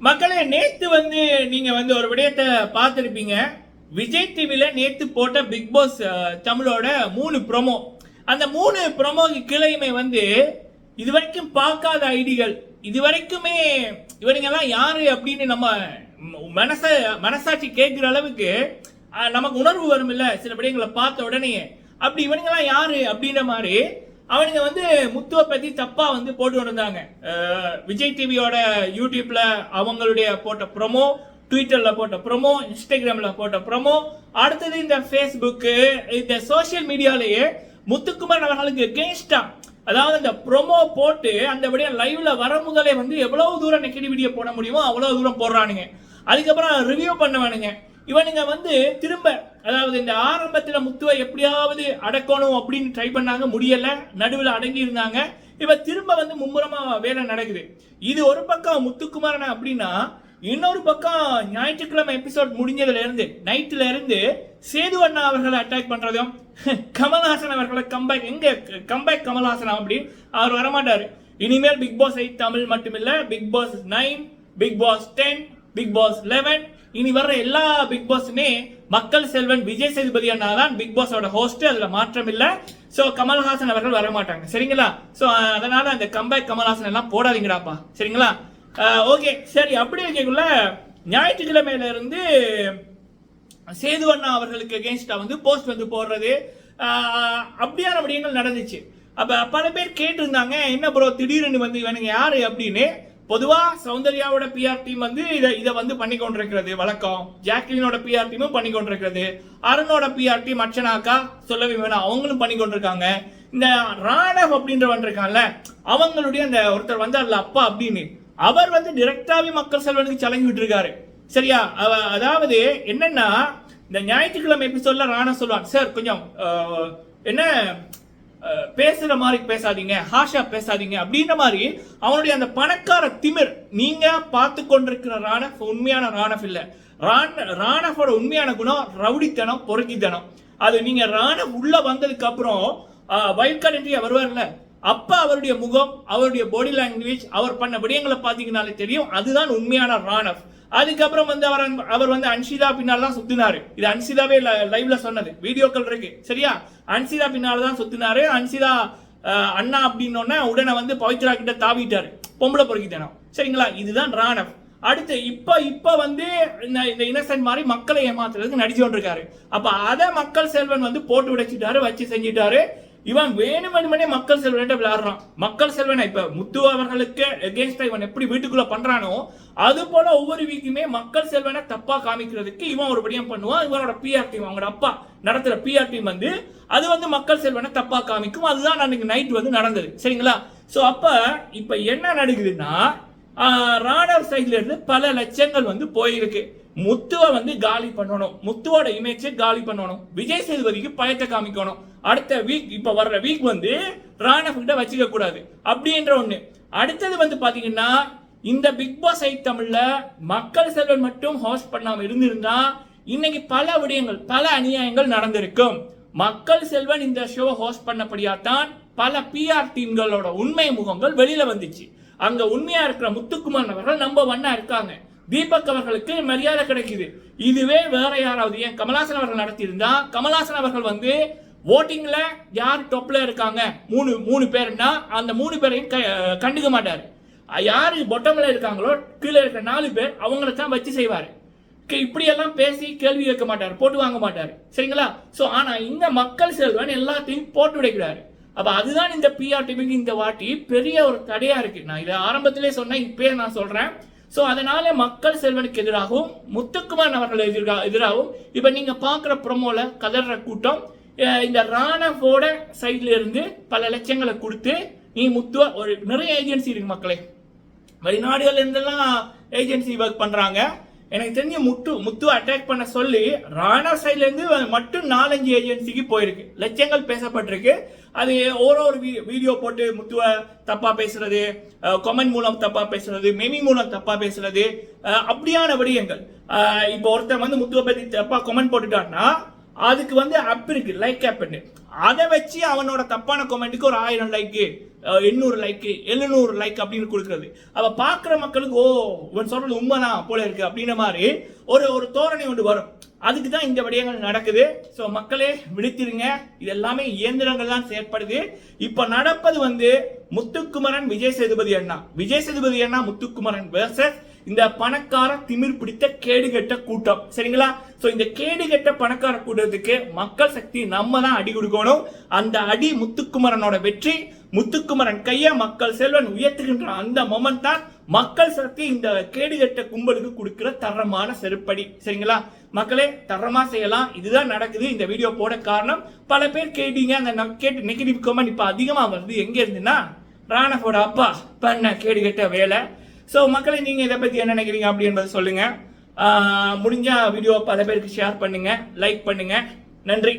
மக்களே நேத்து வந்து நீங்க வந்து ஒரு விடயத்தை பார்த்துருப்பீங்க. விஜய் டிவியில் நேத்து போட்ட பிக் பாஸ் தமிழோட மூணு ப்ரோமோ அந்த மூணு ப்ரோமோக்கு கிளையுமே வந்து இதுவரைக்கும் பார்க்காத ஐடிகள் இதுவரைக்குமே இவனுங்கெல்லாம் யாரு அப்படின்னு நம்ம மனச மனசாட்சி கேட்குற அளவுக்கு நமக்கு உணர்வு வரும் இல்லை சில விடயங்களை பார்த்த உடனே அப்படி இவனுங்கெல்லாம் யாரு அப்படின்ற மாதிரி அவனுங்க வந்து முத்துவை பற்றி தப்பாக வந்து போட்டு வந்தாங்க விஜய் டிவியோட யூடியூப்பில் அவங்களுடைய போட்ட ப்ரோமோ ட்விட்டரில் போட்ட ப்ரோமோ இன்ஸ்டாகிராமில் போட்ட ப்ரோமோ அடுத்தது இந்த ஃபேஸ்புக்கு இந்த சோஷியல் மீடியாலேயே முத்துக்குமார் அவர்களுக்கு எகேன்ஸ்டா அதாவது இந்த ப்ரோமோ போட்டு அந்தபடியாக லைவ்ல வரமுதலே வந்து எவ்வளவு தூரம் நெகட்டிவ் வீடியோ போட முடியுமோ அவ்வளவு தூரம் போடுறானுங்க. அதுக்கப்புறம் ரிவ்யூ பண்ணுவானுங்க. இவனுங்க வந்து திரும்ப அதாவது இந்த ஆரம்பத்தில் முத்துவை எப்படியாவது அடக்கணும் அப்படின்னு ட்ரை பண்ணாங்க முடியல. நடுவில் அடங்கி இருந்தாங்க. இப்ப திரும்ப வந்து மும்முரமா வேலை நடக்குது. இது ஒரு பக்கம் முத்துக்குமாரன் அப்படின்னா இன்னொரு பக்கம் ஞாயிற்றுக்கிழமை எபிசோட் முடிஞ்சதுல இருந்து நைட்ல இருந்து சேது அண்ணா அவர்களை அட்டாக் பண்றதும் கமல்ஹாசன் அவர்களை கம்பேக் எங்க கம்பேக் கமல்ஹாசன் அப்படின்னு அவர் வரமாட்டாரு. இனிமேல் பிக் பாஸ் எயிட் தமிழ் மட்டுமில்ல Bigg Boss nine Bigg Boss ten Bigg Boss eleven இனி வர்ற எல்லா பிக் பாஸுமே மக்கள் செல்வன் விஜய் சேதுபதி அண்ணா தான் பிக் பாஸோட ஹோஸ்ட் அதுல மாற்றம் இல்ல சோ கமல்ஹாசன் அவர்கள் வர மாட்டாங்க சரிங்களா? சோ அதனால அந்த கம்பேக் கமல்ஹாசன் எல்லாம் போடாதீங்கடாப்பா. சரிங்களா? ஓகே சரி அப்படி இருக்கக்குள்ள ஞாயிற்றுக்கிழமையில இருந்து சேது அண்ணா அவர்களுக்கு அகேன்ஸ்டா வந்து போஸ்ட் வந்து போடுறது அப்படியான விடயங்கள் நடந்துச்சு. அப்ப பல பேர் கேட்டிருந்தாங்க என்ன ப்ரோ திடீர்னு வந்து இவனுங்க யாரு? அப்படின்னு. பொதுவா சௌந்தர்யாவோட பிஆர் டீம் வந்து இதை இதை வந்து பண்ணி கொண்டிருக்கிறது. வழக்கம். ஜாக்லினோட பிஆர் டீமும் பண்ணி கொண்டிருக்கிறது. அருணோட பிஆர் டீம் அர்ச்சனாக்கா சொல்லவே வேணாம். அவங்களும் பண்ணி கொண்டிருக்காங்க. இந்த ராணவ் அப்படின்றவன் இருக்கான்ல அவங்களுடைய அந்த ஒருத்தர் வந்தார்ல அப்பா அப்படின்னு. அவர் வந்து டிரெக்டாவே மக்கள் செல்வனுக்கு சலங்கி விட்டுருக்காரு. சரியா? அவ- அதாவது என்னன்னா இந்த ஞாயிற்றுக்கிழமை எபிசோட்ல ராணா சொல்லுவான் சார் கொஞ்சம் என்ன பேசுகிற பேசுற மாதிரி பேசாதீங்க ஹாஷா பேசாதீங்க அப்படின்ற மாதிரி அவனுடைய அந்த பணக்கார திமிர் நீங்க பார்த்து கொண்டிருக்கிற ராணஃப் உண்மையான ராணஃப் இல்ல. ராண ராணஃபோட உண்மையான குணம் ரவுடித்தனம் பொறுக்கித்தனம். அது நீங்க ராணப் உள்ள வந்ததுக்கு அப்புறம் வைல்ட் கார்டு என்ட்ரி வருவார்ல? அப்ப அவருடைய முகம் அவருடைய பாடி லாங்குவேஜ் அவர் பண்ண விடயங்களை பார்த்தீங்கனாலே தெரியும். அதுதான் உண்மையான ராணவ். அதுக்கப்புறம் வந்து அவர் அவர் வந்து அன்ஷிதா பின்னால் தான் சுத்தினாரு. இது அன்ஷிதாவே லைவ்ல சொன்னது. வீடியோக்கள் இருக்கு. சரியா? அன்ஷிதா பின்னால தான் சுத்தினாரு. அன்ஷிதா அண்ணா அப்படின்னோடனே உடனே வந்து பவித்ரா கிட்ட தாவிட்டாரு. பொம்பளை பொறுக்கித்தனம் சரிங்களா? இதுதான் ராணவ். அடுத்து இப்ப இப்ப வந்து இந்த இந்த இன்னசென்ட் மாதிரி மக்களை ஏமாத்துறதுக்கு நடிச்சு கொண்டிருக்காரு. அப்ப அதை மக்கள் செல்வன் வந்து போட்டு உடைச்சிட்டாரு வச்சு செஞ்சிட்டாரு. இவன் வேணுமனுமனே மக்கள் செல்வன் விளையாடுறான். மக்கள் செல்வனை இப்ப முத்து அவர்களுக்கு எகேன்ஸ்டா இவன் எப்படி வீட்டுக்குள்ள பண்றானோ அது போல ஒவ்வொரு வீக்குமே மக்கள் செல்வனை தப்பா காமிக்கிறதுக்கு இவன் ஒரு படியம் பண்ணுவான். இவனோட பிஆர் டீம் அவங்களோட அப்பா நடத்துற பிஆர் டீம் வந்து அது வந்து மக்கள் செல்வனை தப்பா காமிக்கும். அதுதான் அன்னைக்கு நைட் வந்து நடந்தது. சரிங்களா? சோ அப்ப இப்ப என்ன நடக்குதுன்னா ராணர் சைட்ல இருந்து பல லட்சங்கள் வந்து போயிருக்கு. முத்துவை வந்து காலி பண்ணணும். முத்துவோட இமேஜை காலி பண்ணணும். விஜய் சேதுபதிக்கு பயத்தை காமிக்கணும். அடுத்த வீக் இப்போ வர்ற வீக் வந்து ராணவ் கிட்ட வச்சுக்க கூடாது. அப்படின்ற ஒன்று அடுத்தது வந்து பார்த்தீங்கன்னா இந்த பிக் பாஸ் ஐ தமிழ்ல மக்கள் செல்வன் மட்டும் ஹோஸ்ட் பண்ணாமல் இருந்திருந்தா இன்னைக்கு பல விடயங்கள் பல அநியாயங்கள் நடந்திருக்கும். மக்கள் செல்வன் இந்த ஷோ ஹோஸ்ட் பண்ணபடியாத்தான் பல பிஆர் டீம்களோட உண்மை முகங்கள் வெளியில வந்துச்சு. அங்க உண்மையா இருக்கிற முத்துக்குமார் அவர்கள் நம்ப ஒன்னா இருக்காங்க. தீபக் அவர்களுக்கு மரியாதை கிடைக்குது. இதுவே வேற யாராவது ஏன்? கமலாசன் அவர்கள் நடத்தியிருந்தா கமலாசன் அவர்கள் வந்து ஓட்டிங்கில் யார் டொப்பில் இருக்காங்க? மூணு மூணு பேர்னா அந்த மூணு பேரையும் க- கண்டுக்க மாட்டார். யார் பொட்டமில் இருக்காங்களோ கீழே இருக்கிற நாலு பேர் அவங்கள தான் வச்சு செய்வார். க- இப்படியெல்லாம் பேசி கேள்வி கேட்க மாட்டார் போட்டு வாங்க மாட்டார். சரிங்களா? ஸோ ஆனால் இந்த மக்கள் செல்வன் எல்லாத்தையும் போட்டு உடைக்கிறாரு அப்போ அதுதான் இந்த பிஆர் டிவிக்கு இந்த வாட்டி பெரிய ஒரு தடையாக இருக்குது நான் இதை ஆரம்பத்திலே சொன்னேன் இப்பயே நான் சொல்கிறேன் ஸோ அதனால மக்கள் செல்வனுக்கு எதிராகவும் முத்துக்குமார் அவர்கள் எதிராக எதிராகவும் இப்போ நீங்க பார்க்குற ப்ரொமோல கதற கூட்டம் இந்த ராணவோட சைட்ல இருந்து பல லட்சங்களை கொடுத்து நீ முத்துவ ஒரு நிறைய ஏஜென்சி இருக்கு மக்களே. வெளிநாடுகள்ல இருந்தெல்லாம் ஏஜென்சி ஒர்க் பண்றாங்க. எனக்கு தெரிஞ்ச முத்து முத்து அட்டாக் பண்ண சொல்லி ராணா சைட்லேருந்து மட்டும் நாலஞ்சு ஏஜென்சிக்கு போயிருக்கு. லட்சங்கள் பேசப்பட்டிருக்கு. அது ஒரு ஒரு வீ- வீடியோ போட்டு முத்துவை தப்பாக பேசுறது கொமெண்ட் மூலம் தப்பாக பேசுறது மெமி மூலம் தப்பாக பேசுறது அப்படியான விடயங்கள். இப்போ ஒருத்தன் வந்து முத்துவ பத்தி தப்பாக கொமெண்ட் போட்டுட்டான்னா அதுக்கு வந்து அப் இருக்கு லைக் ஆப்னு அதை வச்சு அவனோட தப்பான கமெண்ட்டுக்கு ஒரு ஆயிரம் லைக்கு எண்ணூறு லைக்கு எழுநூறு லைக் அப்படின்னு கொடுக்குறது. அவ பார்க்குற மக்களுக்கு ஓ இவன் சொல்றது உண்மைதான் போல இருக்கு. அப்படின்ற மாதிரி ஒரு ஒரு தோரணை ஒன்று வரும். அதுக்கு தான் இந்த விடயங்கள் நடக்குது. ஸோ மக்களே விழித்திருங்க. இது எல்லாமே இயந்திரங்கள் தான் செயற்படுது. இப்போ நடப்பது வந்து முத்துக்குமரன் விஜய் சேதுபதி அண்ணா. விஜய் சேதுபதி அண்ணா முத்துக்குமரன் வேர்சஸ் இந்த பணக்கார திமிர் பிடித்த கேடுகட்ட கூட்டம். சரிங்களா? சோ இந்த கேடுகட்ட பணக்கார கூட்டத்துக்கு மக்கள் சக்தி நம்ம தான் அடி கொடுக்கணும். அந்த அடி முத்துக்குமரனோட வெற்றி முத்துக்குமரன் கைய மக்கள் செல்வன் உயர்த்துகின்ற அந்த மொமெண்ட் தான் மக்கள் சக்தி இந்த கேடுகட்ட கும்பலுக்கு கொடுக்கிற தரமான செருப்படி. சரிங்களா? மக்களே தரமா செய்யலாம். இதுதான் நடக்குது. இந்த வீடியோ போட காரணம் பல பேர் கேட்டீங்க. அந்த கேட்டு நெகட்டிவ் கமெண்ட் இப்ப அதிகமா வருது. எங்க இருந்துன்னா ராணவோட அப்பா பண்ண கேடுகட்ட வேலை. ஸோ மக்களை நீங்கள் இதை பற்றி என்ன நினைக்கிறீங்க அப்படின்றத என்பதை சொல்லுங்கள் முடிஞ்சா வீடியோ பல பேருக்கு ஷேர் பண்ணுங்கள் லைக் பண்ணுங்கள் நன்றி.